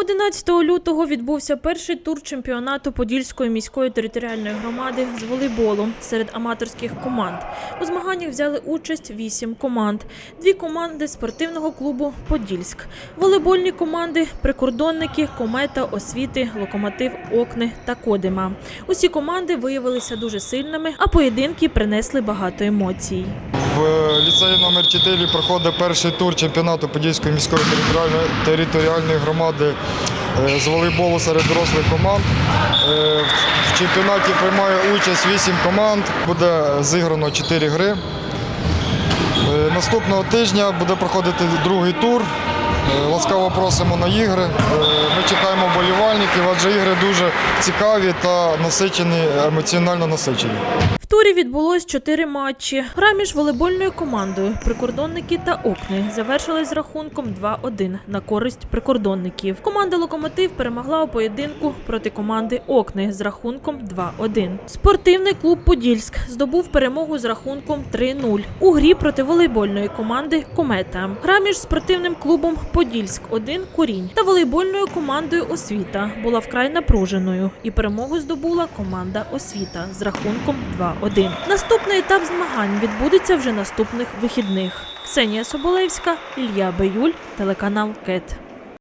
11 лютого відбувся перший тур чемпіонату Подільської міської територіальної громади з волейболу серед аматорських команд. У змаганнях взяли участь вісім команд, дві команди спортивного клубу Подільськ, волейбольні команди, прикордонники, комета, освіти, локомотив, окни та кодима. Усі команди виявилися дуже сильними, а поєдинки принесли багато емоцій. В е, ліцеї номер 4 проходить перший тур чемпіонату Подільської міської територіальної, громади е, з волейболу серед дорослих команд. Е, В чемпіонаті приймає участь 8 команд, буде зіграно 4 гри. Наступного тижня буде проходити другий тур. Е, Ласкаво просимо на ігри. Е, Ми чекаємо болівальників, адже ігри дуже цікаві та насичені, емоціонально насичені. В турі відбулось чотири матчі. Гра між волейбольною командою прикордонники та окни завершилась з рахунком 2-1 на користь прикордонників. Команда Локомотив перемогла у поєдинку проти команди Окни з рахунком 2-1. Спортивний клуб Подільськ здобув перемогу з рахунком 3-0 у грі проти волейбольної команди Комета. Гра між спортивним клубом Подільськ 1 Курінь та волейбольною командою Освіта була вкрай напруженою, і перемогу здобула команда Освіта з рахунком 2-1. Наступний етап змагань відбудеться вже наступних вихідних. Ксенія Соболевська, Ілля Беюль, телеканал КЕТ.